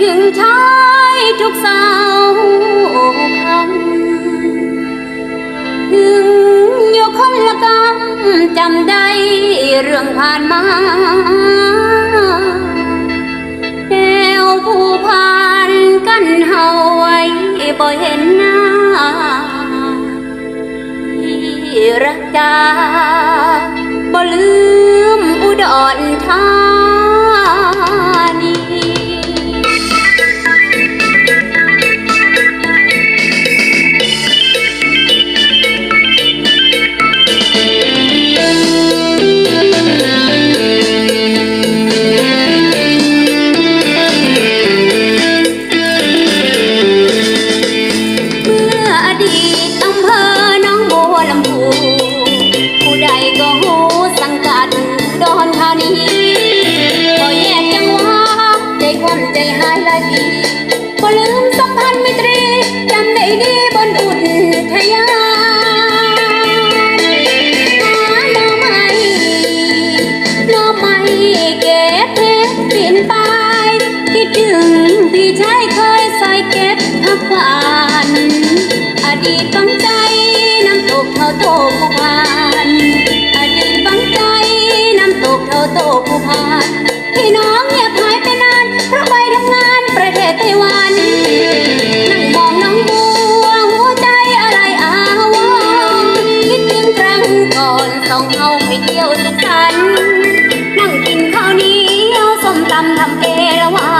ถึงท้ายทุกเสาพันถึงโยคงละกันจำได้เรื่องผ่านมาแอวผู้ผ่านกันเฮาไว้บ่เห็นหน้าที่รักจาบ่ลืมอุดรธา คิดถึงพี่ชายเคยใส่เก็บผักหวานอดีตฝังใจน้ำตกเท่าโตผู้พานอดีตฝังใจน้ำตกเท่าโตผู้พานพี่น้องเงียบหายไปนานเพราะไปทำงานประเทศไต้หวันนั่งมองน้องบัวหัวใจอะไรอาวรคิดถึงครั้งก่อนสองเฮาไปเที่ยวสุขสันต์นั่งกินข้าวเหนียวส้มตำทำเอราวัน